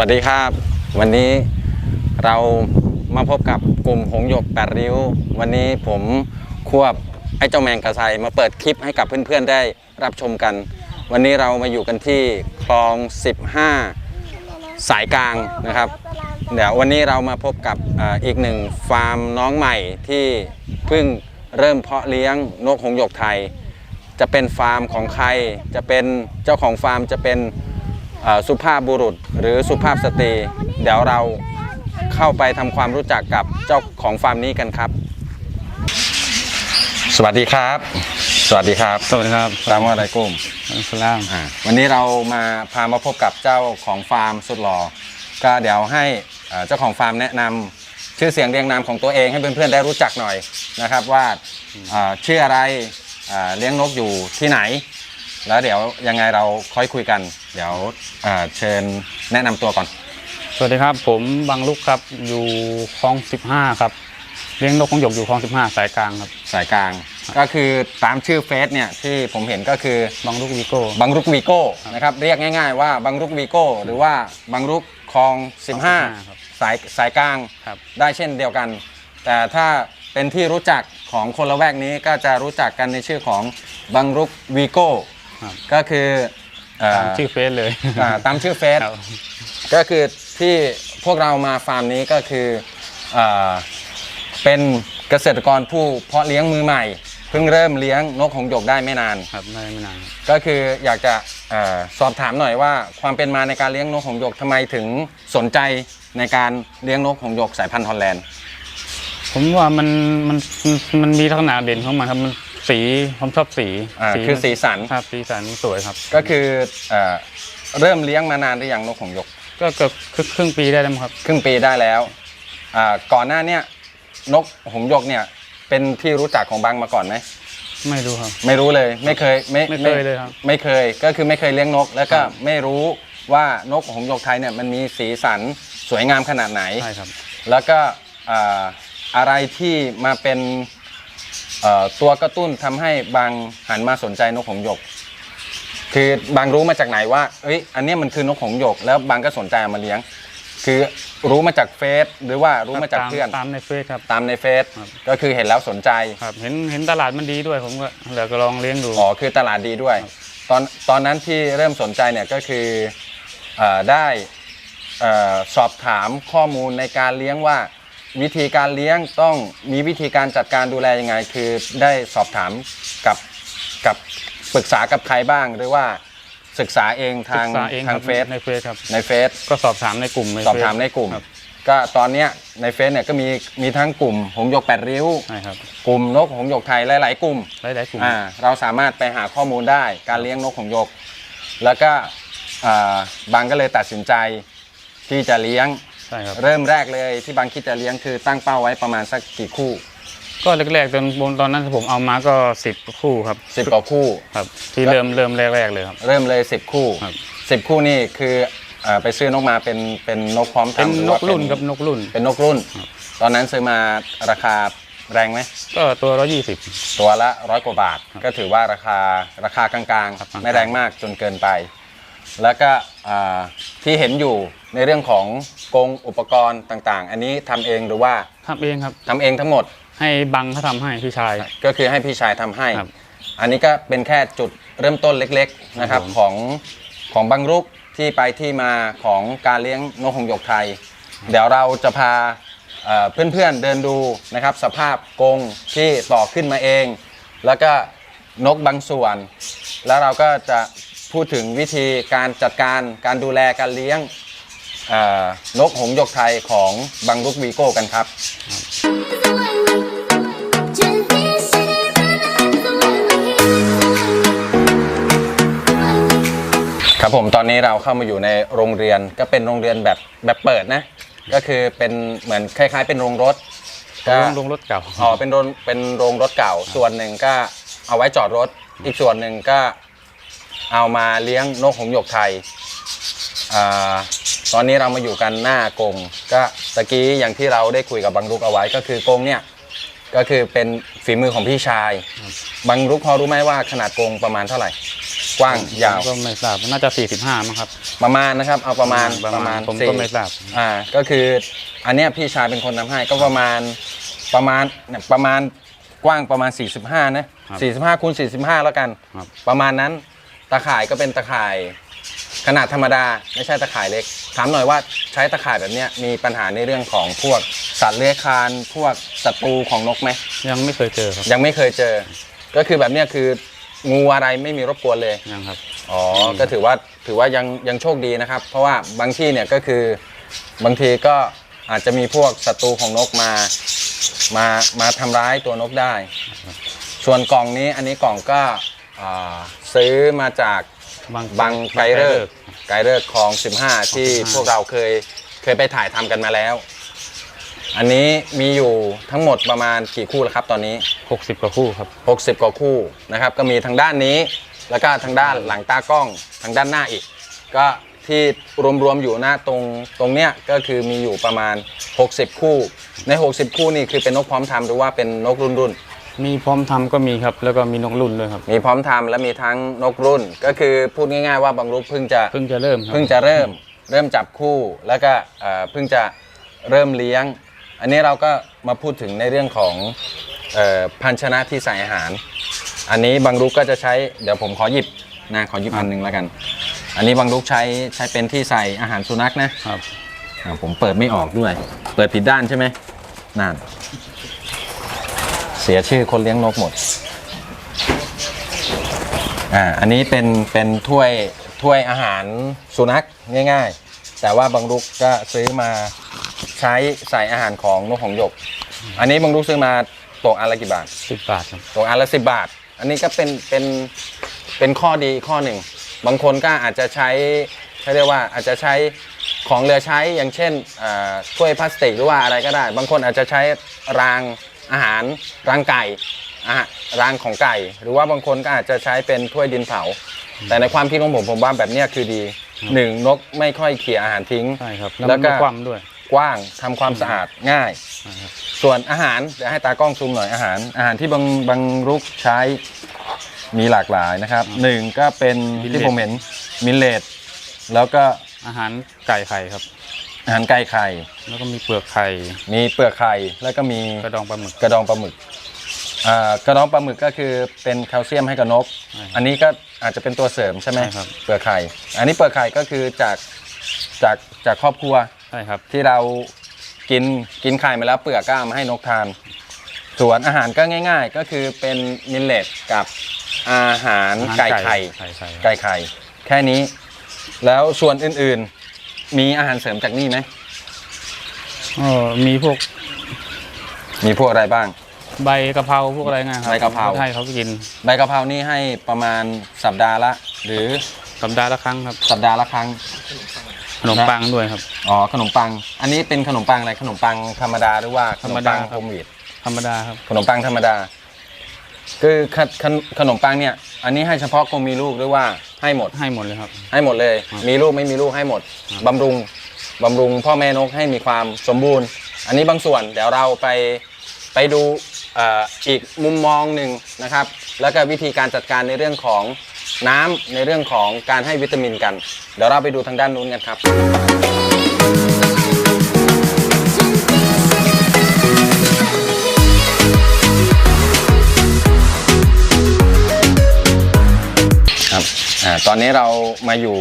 วัสดีครับ วันนี้เรามาพบกับกลุ่มหงหยกแปดริ้ว วันนี้ผมควบไอ้เจ้าแมงกระไซมาเปิดคลิปให้กับเพื่อนๆได้รับชมกัน วันนี้เรามาอยู่กันที่คลอง 15 สายกลางนะครับ เดี๋ยววันนี้เรามาพบกับอีกหนึ่งฟาร์มน้องใหม่ที่เพิ่งเริ่มเพาะเลี้ยงนกหงหยกไทย จะเป็นฟาร์มของใครจะเป็นเจ้าของฟาร์มจะเป็น สุภาพบุรุษหรือสุภาพสตรี เดี๋ยวเราเข้าไปทำความรู้จักกับเจ้าของฟาร์มนี้กันครับ สวัสดีครับ สวัสดีครับสวัสดีครับตามว่าอะไรกุ้มอัสสลามอ่าวันนี้เรามาพามาพบกับเจ้าของฟาร์มสุดหล่อก็เดี๋ยวให้เอ่อเจ้าของฟาร์มแนะนำชื่อเสียงเรียงนามของตัวเองให้เพื่อนๆได้รู้จักหน่อยนะครับว่าเอ่อชื่ออะไรเอ่อเลี้ยงนกอยู่ที่ไหน แล้วเดี๋ยวยังไงเราค่อยคุยกัน เดี๋ยวเอ่อเชิญแนะนำตัวก่อน สวัสดีครับ ผมบังลุกครับอยู่คลอง 15 ครับเลี้ยงนกของหยกอยู่คลอง 15 สายกลางครับ สายกลาง ก็คือตามชื่อเฟซเนี่ยที่ผมเห็นก็คือบังลุกวีโก้บังรุกวีโก้นะครับเรียกง่าย ๆ ว่าบังรุกวีโก้หรือว่าบังรุกคลองครับ15 สายสายกลางครับได้เช่นเดียวกัน แต่ถ้าเป็นที่รู้จักของคนละแวกนี้ก็จะรู้จักกันในชื่อของบังรุกวีโก้ครับก็คือเอ่อตามชื่อเฟซเลย อ่าตามชื่อเฟซครับ ก็คือที่พวกเรามาฟาร์มนี้ก็คือเอ่อเป็นเกษตรกรผู้เพาะเลี้ยงมือใหม่ เพิ่งเริ่มเลี้ยงนกหงส์หยกได้ไม่นาน ครับไม่ไม่นานครับก็คืออยากจะเออสอบถามหน่อยว่าความเป็นมาในการเลี้ยงนกหงส์หยกทำไมถึงสนใจในการเลี้ยงนกหงส์หยกสายพันธุ์ฮอลแลนด์ ผมว่ามันมันมันมันมีลักษณะเด่นของมันครับมัน สีผมชอบสีอ่าคือสีสัน ครับสีสันมันสวยครับ ก็คือเอ่อเริ่มเลี้ยงมานานหรือยังนกหงส์หยก ก็เกือบครึ่งครึ่งปีได้แล้วมั้งครับ ครึ่งปีได้แล้วอ่าก่อนหน้าเนี้ยนกหงส์หยกเนี่ยเป็นที่รู้จักของบางมาก่อนไหมไม่รู้ครับ ไม่รู้เลยไม่เคยไม่ไม่เคยเลยครับ ไม่เคยก็คือไม่เคยเลี้ยงนก แล้วก็ครับไม่รู้ว่านกหงส์หยกไทยเนี่ยมันมีสีสันสวยงามขนาดไหน ใช่ครับ แล้วก็อ่าอะไรที่มาเป็นเอ่อ ตัวกระตุ้นทำให้บางหันมาสนใจนกหงส์หยก คือบางรู้มาจากไหนว่าเอ้ยอันเนี้ยมันคือนกหงส์หยก แล้วบางก็สนใจเอามาเลี้ยง คือรู้มาจากเฟซหรือว่ารู้มาจากเพื่อนตามในเฟซครับตามในเฟซครับก็คือเห็นแล้วสนใจครับเห็นเห็นตลาดมันดีด้วยผมก็เลยก็ลองเลี้ยงดูอ๋อคือตลาดดีด้วย ตอนตอนนั้นที่เริ่มสนใจเนี่ยก็คือเออได้เออสอบถามข้อมูลในการเลี้ยงว่า วิธีการเลี้ยงต้องมีวิธีการจัดการดูแลยังไง คือได้สอบถามกับกับปรึกษากับใครบ้าง หรือว่าศึกษาเองทางศึกษาเองทาคงรับเฟซในเฟซครับ ในเฟซ ก็สอบถามในกลุ่มในสอบเฟซถามในกลุ่ม ครับ ก็ตอนเนี้ยในเฟซเนี่ยก็มีมีทั้งกลุ่มหงส์หยกแปดริ้ว ใช่ครับกลุ่มนกหงส์หยกไทยหลาย ๆ กลุ่มหลายๆกลุ่ม อ่าเราสามารถไปหาข้อมูลได้การเลี้ยงนกหงส์หยก แล้วก็อ่าบางก็เลยตัดสินใจที่จะเลี้ยง ใช่ครับ เริ่มแรกเลยที่บางคิดจะเลี้ยงคือตั้งเป้าไว้ประมาณสักกี่คู่ ก็แรกๆตอนตอนนั้นผมเอามาก็สิบคู่ครับ10กว่าคู่ครับ ที่แล้วเริ่มเริ่มแรกๆเลยครับ เริ่มเลย10คู่ครับ10คู่นี่คือเอ่อไปซื้อนกมาเป็นเป็นนกพร้อมเป็นทำหรืนว่ากรุ่นเป็ครับนกรุ่น เป็นนกรุ่นครับตอนนั้นซื้อมาราคาแรงไหม ก็ตัวร้อยี่สิบ ตัวละร้อยกว่าบาทครับก็ถือว่าราคาราคากลางครับ ๆ ไม่แรงมากจนเกินไป แล้วก็อ่าที่เห็นอยู่ในเรื่องของกรงอุปกรณ์ต่างๆ อันนี้ทำเองหรือว่าทำเองครับ ทำเองทั้งหมด ให้บังเขาทำให้พี่ชาย ก็คือให้พี่ชายทำให้ ครับอันนี้ก็เป็นแค่จุดเริ่มต้นเล็กๆนะครับครับผม ของของบางรุกที่ไปที่มาของการเลี้ยงนกหงส์หยกไทย เดี๋ยวเราจะพาเอ่อเพื่อนๆเดินดูนะครับ สภาพกรงที่ต่อขึ้นมาเอง แล้วก็นกบางส่วน แล้วเราก็จะ พูดถึงวิธีการจัดการการดูแลการเลี้ยงเอ่อนกหงส์หยกไทยของบางรุกวีโก้กันครับ ครับผมตอนนี้เราเข้ามาอยู่ในโรงเรียนก็เป็นโรงเรียนแบบแบบเปิดนะ ก็คือเป็นเหมือนคล้าย ๆ เป็นโรงรถก็ลงลงรถเก่าอ๋อเป็นโรงเป็นโรงรถเก่า ส่วนหนึ่งก็เอาไว้จอดรถอีกส่วนหนึ่งก็ เอามาเลี้ยงนกหงส์หยกไทยอ่าตอนนี้เรามาอยู่กันหน้ากรงก็ตะกี้อย่างที่เราได้คุยกับบางรุกเอาไว้ก็คือกรงเนี่ยก็คือเป็นฝีมือของพี่ชายบางรุกพอรู้ไหมว่าขนาดกรงประมาณเท่าไหร่ กว้างยาวก็ไม่ทราบน่าจะสี่สิบห้ามั้งครับ ประมาณนะครับ เอาประมาณประมาณผมสี่ก็ไม่ทราบอ่าก็คืออันเนี้ยพี่ชายเป็นคนทำให้ก็ประมาณประมาณเนี่ยประมาณกว้างประมาณ 45นะ45คูณ45 แล้วกันครับประมาณนั้น ตะข่ายก็เป็นตะข่าย ขนาดธรรมดาไม่ใช่ตะข่ายเล็ก ถามหน่อยว่าใช้ตะข่ายแบบเนี้ยมีปัญหาในเรื่องของพวกสัตว์เลื้อยคลานพวกศัตรูของนกไหมยังไม่เคยเจอครับยังไม่เคยเจอ ก็คือแบบเนี้ยคืองูอะไรไม่มีรบกวนเลย ยังครับ อ๋อ ก็ถือว่าถือว่ายังยังโชคดีนะครับ เพราะว่าบางที่เนี่ยก็คือบางทีก็อาจจะมีพวกศัตรูของนกมามามาทำร้ายตัวนกได้ ส่วนกล่องนี้อันนี้กล่องก็ อ่าซื้อมาจากบางบางไกเลิกไกเลิกคลอง 15 ที่15พวกเราเคยเคยไปถ่ายทำกันมาแล้ว อันนี้มีอยู่ทั้งหมดประมาณกี่คู่แล้วครับตอนนี้ หกสิบกว่าคู่ครับ 60 กว่าคู่นะครับ ก็มีทางด้านนี้แล้วก็ทางด้านหลังตากล้องทางด้านหน้าอีก ก็ที่รวมๆอยู่หน้าตรงตรงเนี้ยก็คือมีอยู่ประมาณ 60 คู่ ใน 60 คู่นี่คือเป็นนกพร้อมทำหรือว่าเป็นนกรุ่นรุ่น มีพร้อมทำก็มีครับ แล้วก็มีนกรุ่นด้วยครับๆมีพร้อมทำและมีทั้งนกรุ่น ก็คือพูดง่ายๆว่าบางรุกเพิ่งจะเพิ่งจะเริ่มครับเพิ่งจะเริ่มเริ่มจับคู่แล้วก็เอ่อเพิ่งจะเริ่มเลี้ยง อันนี้เราก็มาพูดถึงในเรื่องของเอ่อภาชนะที่ใส่อาหาร อันนี้บางรุกก็จะใช้เดี๋ยวผมขอหยิบนะขอหยิบอันหนึ่งแล้วกัน อันนี้บางรุกใช้ใช้เป็นที่ใส่อาหารสุนัขนะครับอ่าผมเปิดไม่ออกด้วย เปิดผิดด้านใช่ไหมนั่น เสียชื่อคนเลี้ยงนกหมด อ่า อันนี้เป็นเป็นถ้วยถ้วยอาหารสุนัขง่าย ๆ แต่ว่าบางรุกก็ซื้อมาใช้ใส่อาหารของนกของหยก อันนี้บางรุกซื้อมาตกอันละกี่บาทสิบบาทครับตกอันละสิบบาท อันนี้ก็เป็นเป็นเป็นข้อดีข้อหนึ่ง บางคนก็อาจจะใช้เขาเรียกว่าอาจจะใช้ของเหลือใช้อย่างเช่นอ่าถ้วยพลาสติกหรือว่าอะไรก็ได้ บางคนอาจจะใช้ราง อาหารรางไก่อาหารรางของไก่ หรือว่าบางคนก็อาจจะใช้เป็นถ้วยดินเผา แต่ในความคิดของผมผมว่าแบบเนี้ยคือดีหนึ่งนกไม่ค่อยเขี่ยอาหารทิ้ง ใช่ครับแล้แล้ววก็ก็คว่ำด้วย กว้างทำความสะอาดง่ายใช่ครับส่วนอาหารเดี๋ยวให้ตากล้องซูมหน่อยอาหาร อาหารที่บางบางรุกใช้มีหลากหลายนะครับหนึ่งก็เป็น Millet ที่ผมเห็นมิลเลตแล้วก็อาหารไก่ไข่ครับ อาหารไก่ไข่ แล้วก็มีเปลือกไข่มีเปลือกไข่แล้วก็มีกระดองปลาหมึก กระดองปลาหมึกอ่ากระดองปลาหมึกก็คือเป็นแคลเซียมให้กับนก ใช่ครับอันนี้ก็อาจจะเป็นตัวเสริมใช่ไหมใช่ครับ เปลือกไข่ อันนี้เปลือกไข่ก็คือจากจากจากครอบครัว ใช่ครับ ที่เรากินกินไข่มาแล้วเปลือกก็เอามาให้นกทาน ส่วนอาหารก็ง่าย ๆ ก็คือเป็นมิลเลตกับอาหารอาหารไก่ไข่ ไก่ไข่ครับไก่ไข่แค่นี้ แล้วส่วนอื่นๆ มีอาหารเสริมจากนี่ไหมอ๋อมีพวกมีพวกอะไรบ้าง ใบกะเพราพวกอะไรเงี้ยครับใบกะเพรา ให้เขากิน ใบกะเพรานี่ให้ประมาณสัปดาห์ละ หรือสัปดาห์ละครั้งครับ สัปดาห์ละครั้ง ขนมปังด้วยครับ อ๋อขนมปัง อันนี้เป็นขนมปังอะไรขนมปังธรรมดาหรือว่าขนมปังธรรมดาครับโฮมวีดธรรมดาครับ ขนมปังธรรมดา คือขขนขนมปังเนี่ย อันนี้ให้เฉพาะคนมีลูกหรือว่า ให้หมด ให้หมดเลยครับ ให้หมดเลยครับมีลูกไม่มีลูกให้หมดครับบำรุงบำรุงพ่อแม่นกให้มีความสมบูรณ์ อันนี้บางส่วนเดี๋ยวเราไปไปดูเอ่ออีกมุมมองหนึ่งนะครับ แล้วก็วิธีการจัดการในเรื่องของน้ำในเรื่องของการให้วิตามินกัน เดี๋ยวเราไปดูทางด้านนู้นกันครับ อาตอนนี้เรามาอยู่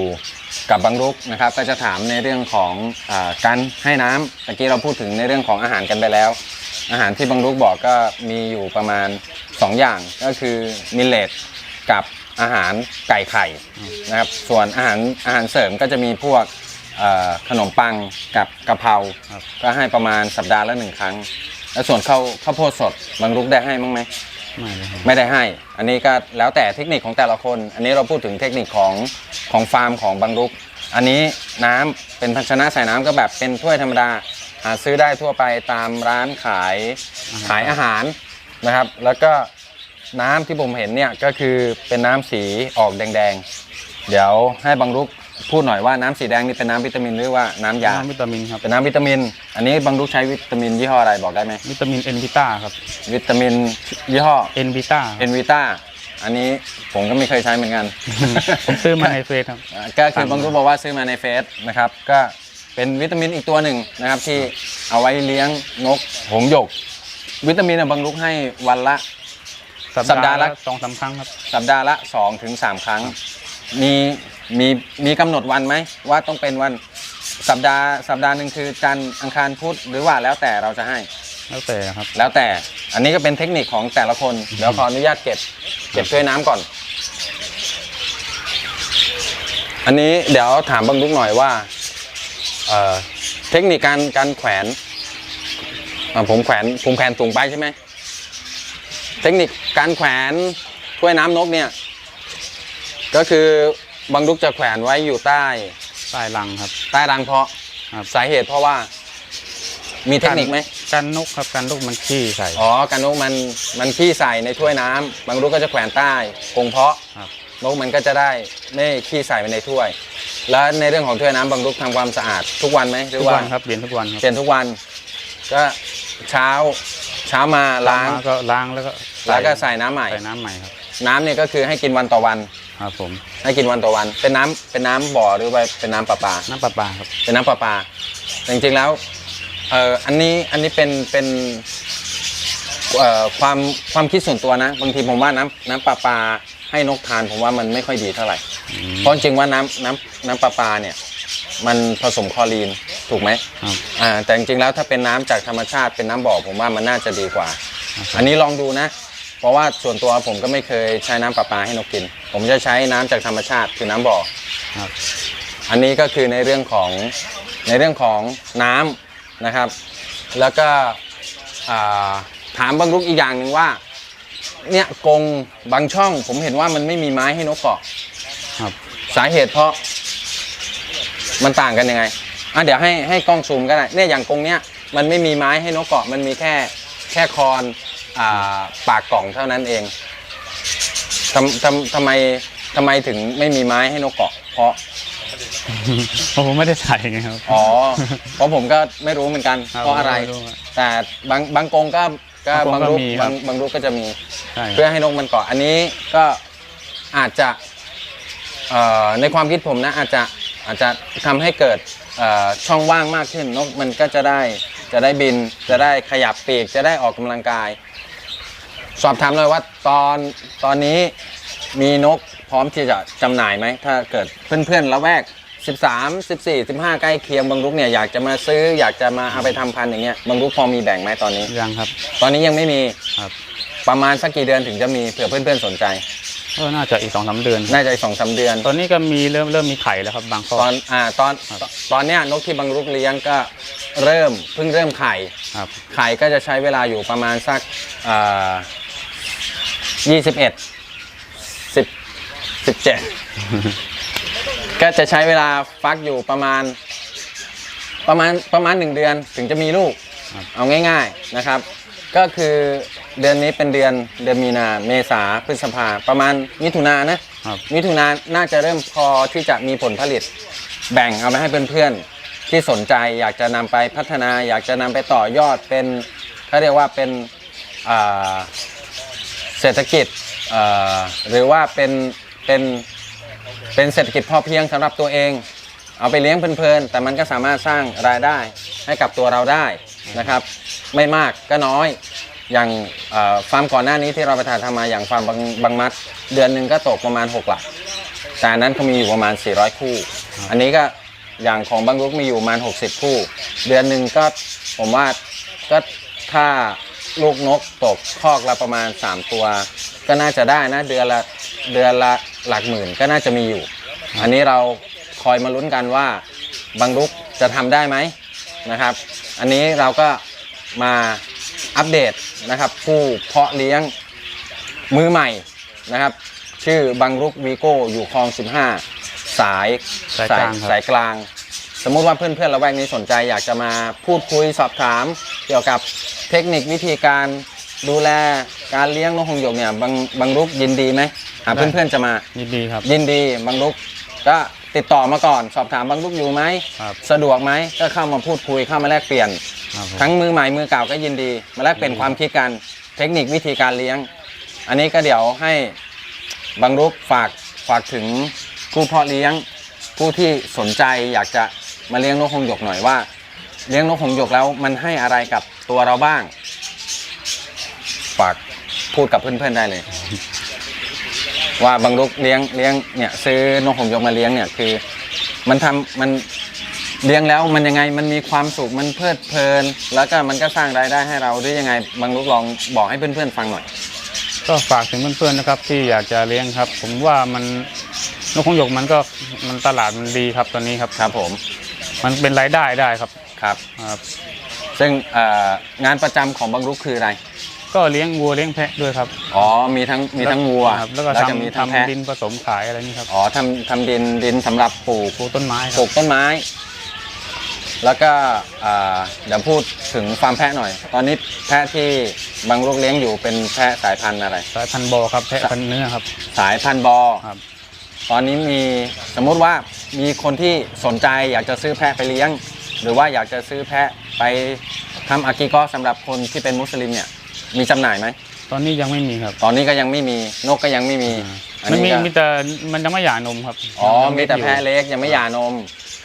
กับบังรุกนะครับ ก็จะถามในเรื่องของอาการให้น้ำตะกี้เราพูดถึงในเรื่องของอาหารกันไปแล้ว อาหารที่บังรุกบอกก็มีอยู่ประมาณ 2 อย่างก็คือมิลเลตกับอาหารไก่ไข่นะครับส่วนอาหารอาหารเสริมก็จะมีพวกเอ่อขนมปังกับกะเพราก็ให้ประมาณสัปดาห์ละหนึ่งครั้ง แล้วส่วนข้าวข้าวโพดสดบังรุกได้ให้มั้งไหม ไม่เลยครับไม่ได้ให้ อันนี้ก็แล้วแต่เทคนิคของแต่ละคน อันนี้เราพูดถึงเทคนิคของของฟาร์มของบังรุก อันนี้น้ำเป็นภาชนะใส่น้ำก็แบบเป็นถ้วยธรรมดาหาซื้อได้ทั่วไปตามร้านขายขายอาหารนะครับ แล้วก็น้ำที่ผมเห็นเนี่ยก็คือเป็นน้ำสีออกแดงๆ เดี๋ยวให้บังรุก พูดหน่อยว่าน้ำสีแดงนี่เป็นน้ำวิตามินหรือว่าน้ำยา น้ำวิตามินครับ เป็นน้ำวิตามิน อันนี้บังรุกใช้วิตามินยี่ห้ออะไรบอกได้ไหมวิตามินเอ็นวิต้าครับ วิตามินยี่ห้อเอ็นวิต้าเอ็นวิต้าอันนี้ผมก็ไม่เคยใช้เหมือนกันผมซื้อมาในเฟซครับอ่าก็คือบางรูปบอกว่าซื้อมาในเฟซนะครับ ก็เป็นวิตามินอีกตัวหนึ่งนะครับ ที่เอาไว้เลี้ยงนกหงส์หยก วิตามินอะบางลูกให้วันละ สัปดาห์ละสองสามครั้งครับ สัปดาห์ละ2ถึง3ครั้ง มีมีมีกำหนดวันไหมว่าต้องเป็นวันสัปดาห์สัปดาห์หนึ่งคือจันทร์อังคารพุธหรือว่าแล้วแต่เราจะให้ แล้วแต่ครับ แล้วแต่อันนี้ก็เป็นเทคนิคของแต่ละคนเดี๋ยวขออนุญาตเก็บ เก็บถ้วยน้ำก่อน อันนี้เดี๋ยวถามบางลุกหน่อยว่าเอ่อเทคนิคการการแขวนอะผมแขวนผมแขวนสูงไปใช่ไหมเทคนิคการแขวนถ้วยน้ำนกเนี่ย ก็คือบางลุกจะแขวนไว้อยู่ใต้ใต้รังครับ ใต้รังเพาะครับ สาเหตุเพราะว่า มีเทคนิคไหมกันนกครับกันนกมันขี้ใส่ อ๋อการนกมันมันขี้ใส่ในถ้วยน้ำบางลูกก็จะแขวนใต้กรงเพาะครับ นกมันก็จะได้ไม่ขี้ใส่ไปในถ้วย แล้วในเรื่องของถ้วยน้ำบางลูกทำความสะอาดทุกวันไหมหรืทุอกว่าวันครับเปลี่ยนทุกวันครับเปลี่ยนทุกวัน ก็เช้าเช้ามาล้างมก็ล้างแล้วก็แล้วก็ใส่น้ำใหม่ ใส่น้ำใหม่ครับ น้ำเนี่ยก็คือให้กินวันต่อวัน ครับผมให้กินวันต่อวัน เป็นน้ำเป็นน้ำบ่อหรือว่าเป็นน้ำประปา น้ำประปาครับ เป็นน้ำประปาแต่จริงๆแล้วเอ่ออันนี้อันนี้เป็นเป็นเอ่อความความคิดส่วนตัวนะ บางทีผมว่าน้ำน้ำประปาให้นกทานผมว่ามันไม่ค่อยดีเท่าไหร่อืมเพราะจริงๆว่าน้ำน้ำน้ำประปาเนี่ยมันผสมคลอรีนถูกไหมครับ อ่าแต่จริงๆแล้วถ้าเป็นน้ำจากธรรมชาติเป็นน้ำบ่อผมว่ามันน่าจะดีกว่า อันนี้ลองดูนะเพ ราะว่าส่วนตัวผมก็ไม่เคยใช้น้ำประปาให้นกกิน ผมจะใช้น้ำจากธรรมชาติคือน้ำบ่อ ครับ อันนี้ก็คือในเรื่องของในเรื่องของน้ำนะครับ แล้วก็อ่าถามบางลูกอีกอย่างหนึ่งว่าเนี่ยกรงบางช่อง ผมเห็นว่ามันไม่มีไม้ให้นกเกาะครับ สาเหตุเพราะมันต่างกันยังไงอะเดี๋ยวให้ให้กล้องซูมก็ได้เนี่ยอย่างกรงเนี้ยมันไม่มีไม้ให้นกเกาะมันมีแค่แค่คอน อ่าปากกล่องเท่านั้นเองทำทำทำไมทำไมถึงไม่มีไม้ให้นกเกาะ เพราะเพราะผมไม่ได้ใส่ไงครับ อ๋อเพราะผมก็ไม่รู้เหมือนกันครับเพราะอะไรไม่รู้ครับแต่บางบางกรงก็ก็บาบางงกรงก็ลูกมีครับาบงบางลูกก็จะมี ใช่เพื่อให้นกมันเกาะอันนี้ก็อาจจะเอ่อในความคิดผมนะอาจจะอาจจะทำให้เกิดเอ่อช่องว่างมากขึ้นนกมันก็จะได้จะได้บินจะได้ขยับปีกจะได้ออกกำลังกาย สอบถามเลยว่าตอนตอนนี้มีนกพร้อมที่จะจำหน่ายไหม ถ้าเกิดเพื่อนๆละแวก 13 14 15 ใกล้เคียงบางลูกเนี่ยอยากจะมาซื้ออยากจะมาเอาไปทำพันธุ์อย่างเงี้ยบางลูกพอมีแบ่งไหมตอนนี้ ยังครับ ตอนนี้ยังไม่มีครับ ประมาณสักกี่เดือนถึงจะมีเผื่อเพื่อนๆสนใจ ก็น่าจะอีกสองสามเดือน น่าจะสองสามเดือน ตอนนี้ก็มีเริ่มเริ่มมีไข่แล้วครับบางข้อ ตอนอ่าตอนครับ ตอนเนี้ยนกที่บางลูกเลี้ยงก็เริ่มเพิ่งเริ่มไข่ ครับ ไข่ก็จะใช้เวลาอยู่ประมาณสัก ยี่สิบเอ็ดสิบสิบเจ็ดก็จะใช้เวลาฟักอยู่ประมาณ ประมาณประมาณหนึ่งเดือนถึงจะมีลูกครับเอาง่ายๆนะครับ ก็คือเดือนนี้เป็นเดือนเดือนมีนาเมษาพฤษภาประมาณมิถุนายนนะครับมิถุนายนน่าจะเริ่มพอที่จะมีผลผลิต แบ่งเอาไปให้เพื่อนๆที่สนใจอยากจะนำไปพัฒนา อยากจะนำไปต่อยอดเป็นเขาเรียกว่าเป็นอ่า เศรษฐกิจหรือว่าเป็นเป็นเป็นเศรษฐกิจพอเพียงสำหรับตัวเอง เอาไปเลี้ยงเพลินๆ แต่มันก็สามารถสร้างรายได้ให้กับตัวเราได้นะครับ ไม่มากก็น้อยอย่างฟาร์มก่อนหน้านี้ที่เราไปถ่ายทำมาอย่างฟาร์มบางบางมัด เดือนหนึ่งก็ตกประมาณ 6 หลักแต่นนั้นเขามีอยู่ประมาณ 400 คู่ อันนี้ก็อย่างของบางลุกมีอยู่ประมาณ 60 คู่ เดือนหนึ่งก็ผมว่าก็ถ้า ลูกนกตกคอกละประมาณ 3 ตัว ก็น่าจะได้นะเดือนละเดือนละหลักหมื่นก็น่าจะมีอยู่ อันนี้เราคอยมาลุ้นกันว่าบางลุกจะทำได้ไหมนะครับ อันนี้เราก็มาอัปเดตนะครับ ผู้เพาะเลี้ยงมือใหม่นะครับ ชื่อบังรุกวีโก้อยู่คลอง 15 สายสายกลางครับ สายกลาง สมมุติว่าเพื่อนๆละแวกนี้สนใจอยากจะมาพูดคุยสอบถาม เกี่ยวกับเทคนิควิธีการดูแลการเลี้ยงนกหงส์หยกเนี่ยบางบางรุกยินดีไหมหากเพื่อนๆจะมา ยินดีครับ ยินดีบางลุกก็ติดต่อมาก่อน สอบถามบางลุกอยู่ไหมครับสะดวกไหมก็เข้ามาพูดคุยเข้ามาแลกเปลี่ยน ครับผมทั้งมือใหม่มือเก่าก็ยินดี มาแลกเปลี่ยนความคิดกันเทคนิควิธีการเลี้ยง อันนี้ก็เดี๋ยวให้บางรุกฝากฝากถึงผู้เพาะเลี้ยง ผู้ที่สนใจอยากจะมาเลี้ยงนกหงส์หยกหน่อยว่า เลี้ยงนกหงส์หยกแล้วมันให้อะไรกับตัวเราบ้าง ฝากพูดกับเพื่อนๆได้เลย ว่าบางรุกเลี้ยงเลี้ยงเนี่ยซื้อนกหงส์หยกมาเลี้ยงเนี่ยคือ มันทำมันเลี้ยงแล้วมันยังไงมันมีความสุขมันเพลิดเพลิน แล้วก็มันก็สร้างรายได้ให้เราหรือยังไงบางรุกลองบอกให้เพื่อนๆฟังหน่อย ก็ฝากถึงเพื่อนๆนะครับ ที่อยากจะเลี้ยงครับ ผมว่ามันนกของส์หยกมันก็มันตลาดมันดีครับตอนนี้ครับ ครับผม มันเป็นรายได้ได้ครับ ครับครับ ซึ่งเอ่องานประจำของบางรุกคืออะไร ก็เลี้ยงวัวเลี้ยงแพะด้วยครับอ๋อ มีทั้งมีทั้งวัวครับแล้วก็จะมีทำทั้งแพะทำดินผสมขายอะไรนี่ครับอ๋อทำทำดินดินสำหรับปลูก ปลูกต้นไม้คปลูรับกต้นไม้ แล้วก็อ่าเดี๋ยวพูดถึงฟาร์มแพะหน่อย ตอนนี้แพะที่บางลูกเลี้ยงอยู่เป็นแพะสายพันธุ์อะไร สายพันธุ์บอครับแพะพันธุ์เนื้อครับสายพันธุ์บอ ครับ ตอนนี้มีสมมุติว่ามีคนที่สนใจอยากจะซื้อแพะไปเลี้ยง หรือว่าอยากจะซื้อแพะไปทำอากิกอสำหรับคนที่เป็นมุสลิมเนี่ยมีจำหน่ายไหม ตอนนี้ยังไม่มีครับตอนนี้ก็ยังไม่มีนกก็ยังไม่มีอันมันมีนี้ก็มีแต่มันยังไม่หย่านมครับอ๋อยังมีแต่อยู่แพะเล็กยังไม่หย่านม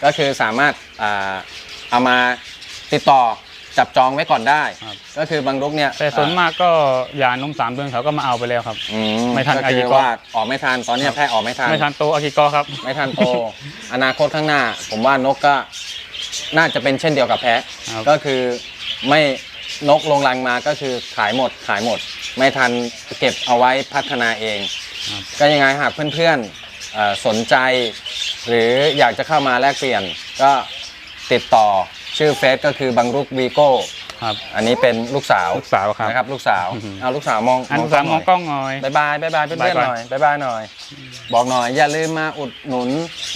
ก็คือสามารถอ่าเอามาติดต่อจับจองไว้ก่อนได้ ครับก็คือบางรุกเนี่ยแต่ส่วนมากก็หย่านมสามเดือนเขาก็มาเอาไปแล้วครับ อืไม่ทันก็อาคืกิอโกะ ว่าออกไม่ทันตอนเนี้ยแพะออกไม่ทัน ไม่ทันโตอากิกอครับ ไม่ทันโต อนาคตข้างหน้า ผมว่านกก็ น่าจะเป็นเช่นเดียวกับแพะครับ ก็คือไม่นกลงรังมาก็คือขายหมดขายหมด ไม่ทันเก็บเอาไว้พัฒนาเอง ครับก็ยังไงหากเพื่อนๆเอ่อสนใจ หรืออยากจะเข้ามาแลกเปลี่ยน ก็ติดต่อชื่อเฟซก็คือบังรุกวีโก้ ครับ อันนี้เป็นลูกสาวลูกสาวครับ นะครับลูกสาวอือหือ เอาลูกสาวมองอันสามมองกล้องหน่อย บายบายบายบายเพื่อนบ๊ายๆหบายน่อยบายบายหน่อย บอกหน่อยอย่าลืมมาอุดหนุน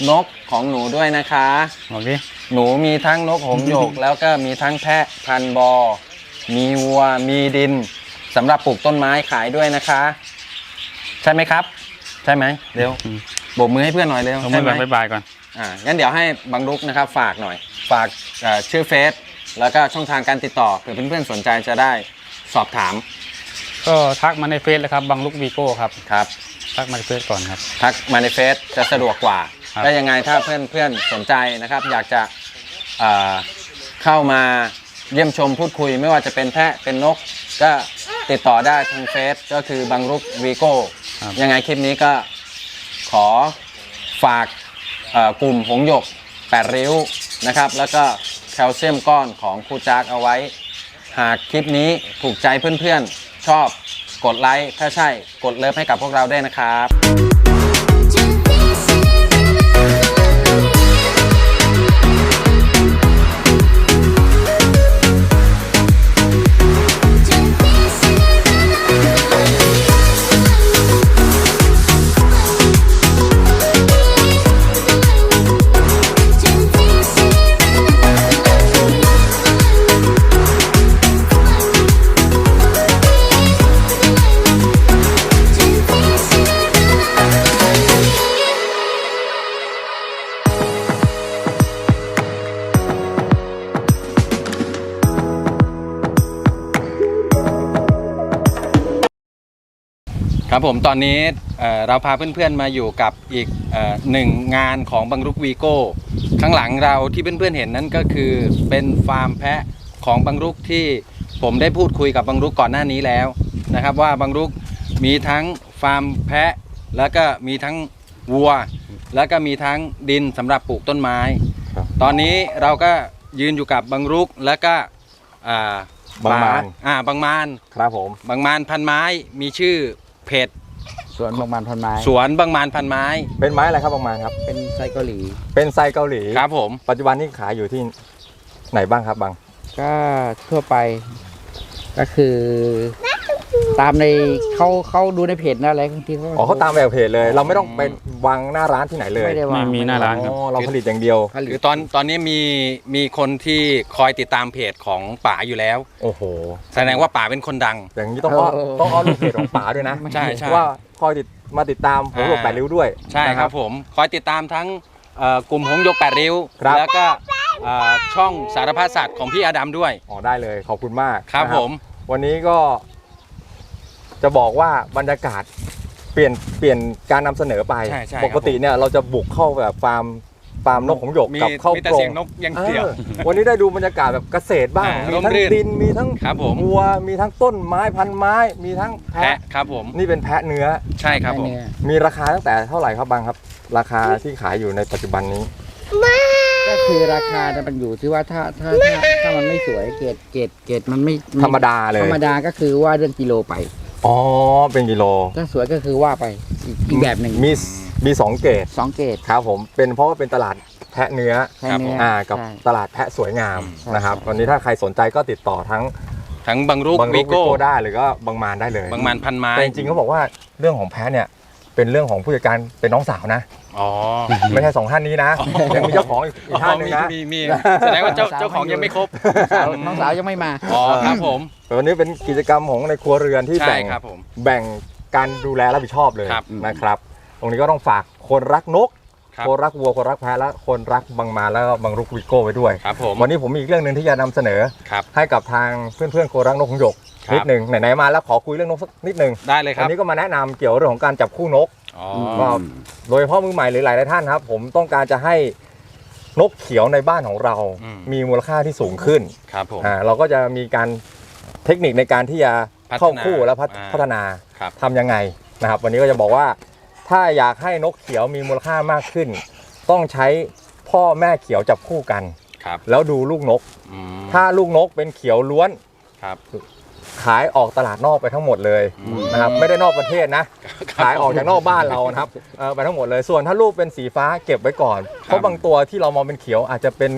นกของหนูด้วยนะคะ บอกดิ หนูมีทั้งนกหงส์หยก แล้วก็มีทั้งแพะพันธุ์บอ มีวัว มีดินสำหรับปลูกต้นไม้ขายด้วยนะคะ ใช่ไหมครับ ใช่ไหมเร็วอืมโบกมือให้เพื่อนหน่อยเร็วเอามืใช่อไหมก่อนบ๊ายบายก่อน อ่างั้นเดี๋ยวให้บังรุกนะครับ ฝากหน่อย ฝากเอ่อชื่อเฟซแล้วก็ช่องทางการติดต่อเผื่อเพื่อนๆสนใจจะได้สอบถามก็ทักมาในเฟซเลยครับบังลุกวีโก้ครับ ครับ ทักมาในเฟซก่อนครับ ทักมาในเฟซจะสะดวกกว่า ครับก็ยังไงถ้าเพื่อนเพื่อนๆสนใจนะครับ อยากจะเอ่อเข้ามาเยี่ยมชมพูดคุย ไม่ว่าจะเป็นแพะเป็นนก ก็ติดต่อได้ทางเฟซก็คือบังรุกวีโก้ครับยังไงคลิปนี้ก็ขอฝากเอ่อกลุ่มหงส์หยกแปดริ้วนะครับ แล้วก็แคลเซียมก้อนของครูจากเอาไว้ หากคลิปนี้ถูกใจเพื่อนๆ ชอบกดไลค์ ถ้าใช่กดเลิฟให้กับพวกเราด้วยนะครับ ครับผมตอนนี้เอ่อเราพาเพื่อนๆมาอยู่กับอีกเอ่อหนึ่งงานของบังรุกวีโก้ข้างหลังเราที่เพื่อนๆเห็นนั่นก็คือเป็นฟาร์มแพะของบังรุกที่ผมได้พูดคุยกับบังรุกก่อนหน้านี้แล้วนะครับ ว่าบังรุกมีทั้งฟาร์มแพะ แล้วก็มีทั้งวัว แล้วก็มีทั้งดินสำหรับปลูกต้นไม้ครับตอนนี้เราก็ยืนอยู่กับบังรุกแล้วก็อ่าบางมานอ่าบางมานครับผมบางมานพันไม้มีชื่อ เพจสวนบางมันพันไม้ สวนบางมานพันไม้เป็นไม้อะไรครับบางมานครับ เป็นไซเกาหลี เป็นไซเกาหลี ครับผม ปัจจุบันนี่ขายอยู่ที่ไหนบ้างครับบาง ก็ทั่วไป ก็คือ ตามในเขาเขาดูในเพจนะอะไรบางทีเขาอ๋อเขาตามแบบเพจเลย เราไม่ต้องไปวางหน้าร้านที่ไหนเลยไม่ได้วางไม่มีหน้าร้านครับ อ๋อเราผลิตอย่างเดียว ผลิคือตตอนตอนนี้มีมีคนที่คอยติดตามเพจของป๋าอยู่แล้ว โอ้โห แสดงว่าป๋าเป็นคนดัง อย่างนี้ต้องอ้อนต้องอ้อนลูกเพจของป๋าด้วยนะใช่ใช่ ว่าคอยติดมาติดตามผมหลบอ่าแปดริ้วด้วยใช่นะ ครับผม คอยติดตามทั้งเอ่อกลุ่มหงส์ยกแปดริ้ว ครับ แล้วก็เอ่อช่องสารพัดสัตว์ของพี่อาดัมด้วย อ๋อได้เลยขอบคุณมากครับนะผม วันนี้ก็ จะบอกว่าบรรยากาศเปลี่ยนเปลี่ยนการนำเสนอไป ใช่ใช่ปกติเนี่ยเราจะบุกเข้าแบบฟาร์มฟาร์มนกของหยกมีกับเข้ามีแต่กรงเสียงนกอย่างเดียวออวันนี้ได้ดูบรรยากาศแบบเกษตรบ้าง อ่ามีร่มทั้งรื่น ดินมีทั้งครับผมวัวมีทั้งต้นไม้พันไม้ มีทั้งแพะแพะครับผมนี่เป็นแพะเนื้อ ใช่ครับผมแเนื้อมีราคาตั้งแต่เท่าไหร่ครับบางครับ ราคาที่ขายอยู่ในปัจจุบันนี้ ก็คือราคาเนี่ยมันอยู่ที่ว่าถ้าถ้าถ้าถ้ามันไม่สวยเกรดเกรดเกรดมันไม่ธรรมดาเลย ธรรมดาก็คือว่าเรื่องกิโลไป อ๋อ เป็นกิโล ถ้าสวยก็คือว่าไปอีกอีกแบบหนึ่งมีมีสองเกรดสองเกรดครับผมเป็นเพราะว่าเป็นตลาดแพะเนื้อแค่เนื้ออ่ากับใช่ ตลาดแพะสวยงามใช่นะครับใช่ วันนี้ถ้าใครสนใจก็ติดต่อทั้งทั้งบังรุกบางวีวิโก้โก้ได้หรือก็บางมานได้เลย บางมันพันไม้แต่จริงๆเขาบอกว่าเรื่องของแพะเนี่ย เป็นเรื่องของผู้จัดการเป็นน้องสาวนะ อ๋อไม่ใช่สองท่านนี้นะอ๋อยังมีเจ้าของอีกอีกท่านหนึงนะ มีมีมีแสดงว่าเจ้าเจ้าของยังไม่ครบสาวน้องสาวยังไม่มา อ๋อครับผม วันนี้เป็นกิจกรรมของในครัวเรือนที่ใช่แบ่งครับผมแบ่งการดูแลรับผิดชอบเลยครับนะครับ ตรงนี้ก็ต้องฝากคนรักนก ครับ คนรักวัว คนรักแพะและคนรักบางมาแล้วก็บางรุกวิโก้ไว้ด้วย ครับผมวันนี้ผมมีอีกเรื่องหนึ่งที่จะนำเสนอ ครับ ให้กับทางเพื่อนๆโครักนกของหยก ครับ นิดหนึ่งไหนๆมาแล้วขอคุยเรื่องนกสักนิดหนึ่งได้เลยควัรับนนี้ก็มาแนะนำเกี่ยวเรื่องของการจับคู่นก อ๋อก็ โดยเฉพาะมือใหม่หรือหลายๆท่านครับ ผมต้องการจะให้นกเขียวในบ้านของเราอืมมีมูลค่าที่สูงขึ้นครับผม อ่าเราก็จะมีการเทคนิคในการที่จะพัฒนาเข้าคู่และพัฒอ่าพัฒนาครับ ทำยังไงนะครับ วันนี้ก็จะบอกว่าถ้าอยากให้นกเขียวมีมูลค่ามากขึ้น ต้องใช้พ่อแม่เขียวจับคู่กัน ครับแล้วดูลูกนก อืมถ้าลูกนกเป็นเขียวล้วน ครับ ขายออกตลาดนอกไปทั้งหมดเลยอืมนะครับไม่ได้นอกประเทศนะ ขายออกจากนอกบ้านเรานะครับเออไปทั้งหมดเลย ส่วนถ้าลูกเป็นสีฟ้าเก็บไว้ก่อน เพราะบางตัวที่เรามองเป็นเขียวอาจจะเป็น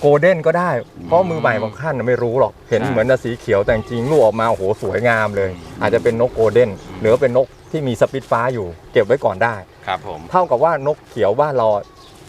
โกลเด้นก็ได้ เพราะมือใหม่บางท่านไม่รู้หรอกเห็นใช่เหมือนจะสีเขียวแต่จริงๆลูกออกมาโอ้โหสวยงามเลย อาจจะเป็นนกโกลเด้นหรือว่าเป็นนกที่มีสปิตฟ้าอยู่ เก็บไว้ก่อนได้ ครับผม เท่ากับว่านกเขียวบ้านเรา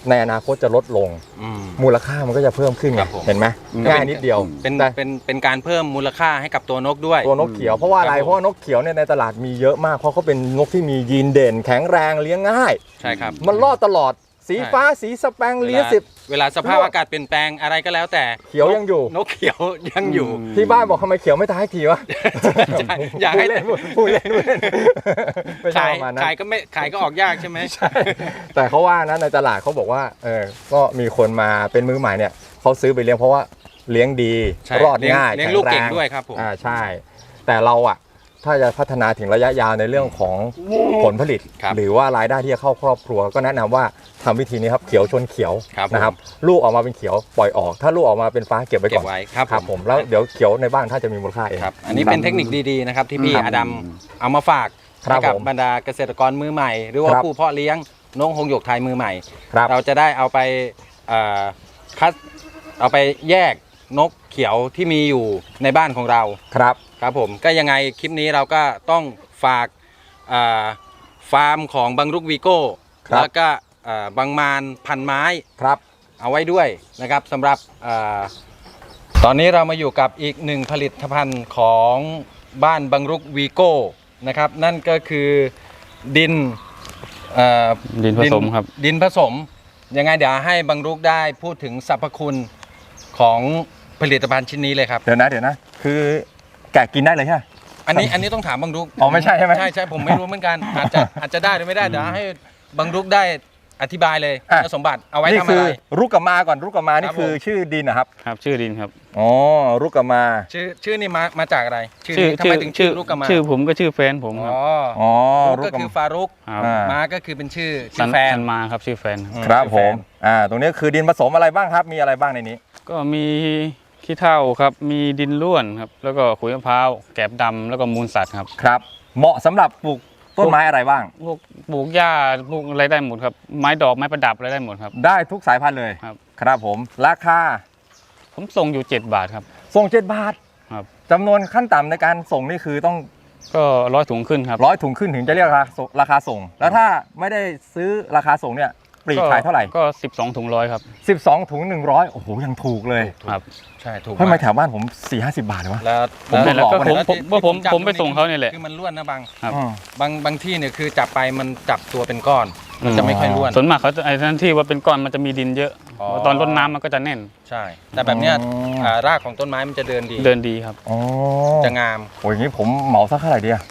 ในอนาคตจะลดลง อืม มูลค่ามันก็จะเพิ่มขึ้นคไงรับผม เห็นไหมอืมง่ายนิดเดียวเป็นแต่เป็นเป็นการเพิ่มมูลค่าให้กับตัวนกด้วย ตัวนกเขียวเพราะว่าอะไรครับผม เพราะว่านกเขียวเนี่ยในตลาดมีเยอะมากเพราะเขาเป็นนกที่มียีนเด่น แข็งแรงเลี้ยงง่าย ใช่ครับมันรอดตลอด สีใช่ฟ้าสีสแปงเวเลี้ยลาสิบเวลาสภาพรวดอากาศเปลี่ยนแปลงอะไรก็แล้วแต่เขียวยังอยู่ นกเขียวยังอยู่ ที่บ้านบอกทำไมเขียวไม่ตายทีวะใช่อยากให้พูดเล่นพูดเล่นพูดเล่นไม่ใช่ขายประมาณนั้นขายก็ไม่ขายก็ออกยากใช่ไหมแต่เขาว่านะในตลาดเขาบอกว่าเออก็มีคนมาเป็นมือใหม่เนี่ยเขาซื้อไปเลี้ยงเพราะว่าเลี้ยงดีใช่รอดเลี้ยงง่ายเลี้ยงแข็ลูกแรเก่งด้วยครับผมอ่าใช่ แต่เราอะ ถ้าจะพัฒนาถึงระยะยาวในเรื่องของผลผลิต ครับหรือว่ารายได้ที่จะเข้าครอบครัว ก็แนะนำว่าทำวิธีนี้ครับเขียวชนเขียวครับผมนะครับลูกออกมาเป็นเขียวปล่อยออก ถ้าลูกออกมาเป็นฟ้าเก็บไว้เก็ก่อบนไว้ครับครับผมแล้วเดี๋ยวเขียวในบ้านถ้าจะมีมูลค่าเอง ครับ อันนี้เป็นเทคนิคดีๆนะครับที่พี่ครับอดัมเอามาฝากครับให้กับผมบรรดาเกษตรกรมือใหม่ หรือว่าครับ ผู้เพาะเลี้ยงนกหงส์หยกไทยมือใหม่ ครับ เราจะได้เอาไปเอ่อคัดเอาไปแยกนกเขียวที่มีอยู่ในบ้านของเรา ครับ ครับผมก็ยังไงคลิปนี้เราก็ต้องฝากเอ่อฟาร์มของบังรุกวีโก้ครับ แล้วก็เอ่อบางมานพันไม้ ครับเอาไว้ด้วยนะครับสำหรับเออตอนนี้เรามาอยู่กับอีกหนึ่งผลิตภัณฑ์ของบ้านบังรุกวีโก้นะครับ นั่นก็คือดินเอ่อดินผสมครับ ดินผสม ยังไงเดี๋ยวให้บังรุกได้พูดถึงสรรพคุณของผลิตภัณฑ์ชิ้นนี้เลยครับ เดี๋ยวนะเดี๋ยวนะ คือ แกะกินได้เลยใช่ไหม อันนี้อันนี้ต้องถามบังรุกอ๋อไม่ใช่ใช่ไหม ใช่ใช่ผมไม่รู้เหมือนกันอาจจะอาจจะได้หรือไม่ได้เดี๋ยวให้บังรุกได้อธิบายเลยอะ คุณสมบัติเอาไว้นี่ทำคือะอไร รุกกะมาก่อนรุกกะมานี่ครับคือผมชื่อดินนะครับครับชื่อดินครับอ๋อรุกกะมา ชื่อชื่อนี่มามาจากอะไร ชื่อชื่อนี้ทำไมถึงชื่อลูกกามาชื่อผมก็ชื่อแฟนผมครับอ๋ออ๋อรุกรุกก็กะคือมา ฟารุกครับอ่า มาก็คือเป็นชื่อสัชื่อแฟน สัมาครับชื่อแฟนครับครับชื่อผแฟมนอ่าตรงนี้คือดินผสมอะไรบ้างครับ มีอะไรบ้างในนี้ ก็มี ขี้เถ้าครับ มีดินร่วนครับ แล้วก็ขุยมะพร้าว แกบดำแล้วก็มูลสัตว์ครับ ครับ เหมาะสำหรับปลูกต้นไม้อะไรบ้าง พวกปลูกหญ้าปลูกอะไรได้หมดครับ ไม้ดอกไม้ประดับอะไรได้หมดครับ ได้ทุกสายพันธุ์เลยครับ ครับผม ราคาผมส่งอยู่ 7 บาทครับ ส่งเจ็ดบาทครับ จำนวนขั้นต่ำในการส่งนี่คือต้องก็ร้อยถุงขึ้นครับ ร้อยถุงขึ้นถึงจะเรียกราคาส่งราคาส่ง แล้วถ้าไม่ได้ซื้อราคาส่งเนี่ย ปลีกขายเท่าไหร่ ก็ 12 ถุงร้อยครับ 12 ถุง 100 โอ้โห ยังถูกเลยครับ ใช่ถูกทำไมมากแถวบ้านผม 4 50 บาทเลยวะ แล้วผมแล้วโดนหลอกก็มาผมเนี่ย ผมว่าผมจับผมไปส่งเขาเนี่ยแหละ คือมันล้วนนะบางครับ อืม บางบางที่เนี่ยคือจับไปมันจับตัวเป็นก้อน มันจะไม่ค่อยล้วน ส่วนมากเขาจะไอ้ท่านที่ว่าเป็นก้อนมันจะมีดินเยอะ อ๋อ ตอนรดน้ำมันก็จะแน่นใช่ แต่แบบเนี้ยอ๋ออ่ารากของต้นไม้มันจะเดินดีเดินดีครับ อ๋อจะงาม โอ้ยอย่างนี้ผมเหมาสักเท่าไหร่ดีอะ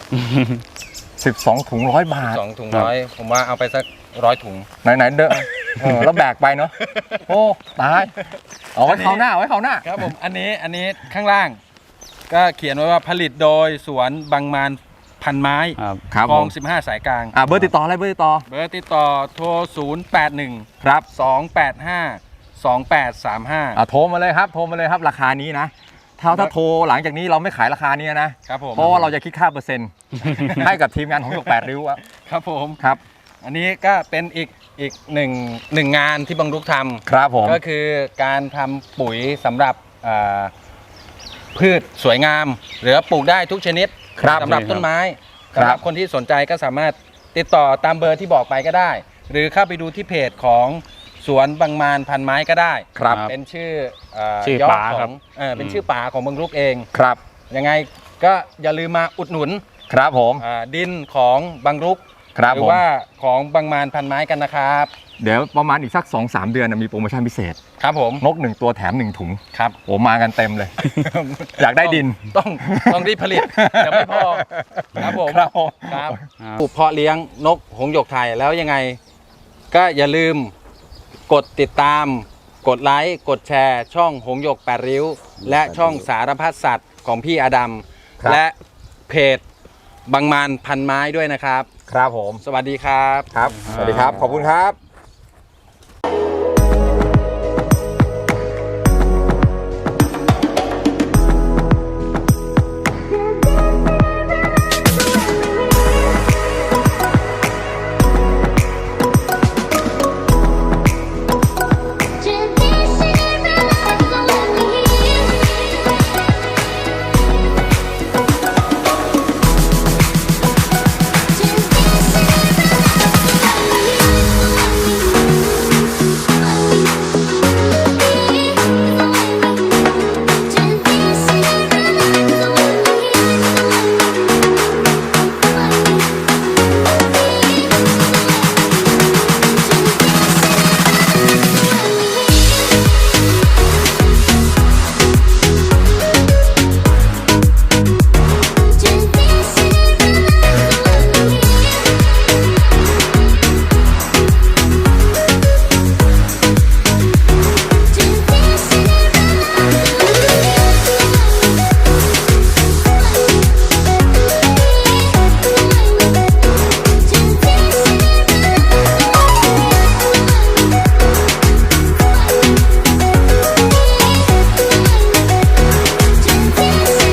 12 ถุงร้อยบาท สองถุงร้อยผมว่าเอาไปสักร้อยถุง ไหนไหนๆเด้อเออแล้วแบกไปเนาะโอ้ตายเอาไว้เขาวหน้าเอาไว้เขาวหน้า ครับผม อันนี้อันนี้ข้างล่าง ก็เขียนไว้ว่าผลิตโดยสวนบางมานพันไม้ครับครับคลผอง ม15 สายกลาง อ่าเบอร์ติดต่ออะไรเบอร์ติดต่อเบอร์ติดต่อโทร 081 ครับ285 2835 อ่าโทรมาเลยครับโทรมาเลยครับราคานี้นะ ถ้าถ้าโทรหลังจากนี้เราไม่ขายราคานี้นะ ครับผมเพราะว่าเราจะคิดค่าเปอร์เซ็นต์ ให้กับทีมงานของหยกแปดริ้วอะครับผมครับ อันนี้ก็เป็นอีกอีกหนึ่งหนึ่งงานที่บังรุกทครับผมำก็คือการทำปุ๋ยสำหรับอ่าพืชสวยงาม หรือปลูกได้ทุกชนิดครับสำหรับต้นไม้ครับ สำหรับคนที่สนใจก็สามารถติดต่อตามเบอร์ที่บอกไปก็ได้ หรือเข้าไปดูที่เพจของ สวนบางมานพันไม้ก็ได้ครับเป็นชื่อเอ่อชื่อย่อป๋าขครัองบเอ่อเป็นอืมชื่อป่าของบังรุกเองครับยังไงก็อย่าลืมมาอุดหนุนครับผมอ่าดินของบังรุกครับหรืผมว่าของบางมานพันไม้กันนะครับ เดี๋ยวประมาณอีกสัก2-3เดือนนะมีโปรโมชั่นพิเศษ ครับผมนกหนึ่งตัวแถมหนึ่งถุงครับโอ้มากันเต็มเลย อยากได้ดินต้องต้องรีบผลิตเดี๋ยวไม่พอครับผมครับผมครับครับปลูกเพาะเลี้ยงนกหงส์หยกไทยแล้วยังไง ก็อย่าลืม กดติดตาม กดไลค์กดแชร์ ช่องหงส์หยกแปดริ้ว และช่องสารพัดสัตว์ของพี่อดัมครับ และเพจบางมานพันไม้ด้วยนะครับ ครับผม สวัสดีครับ ครับ สวัสดีครับ ขอบคุณครับ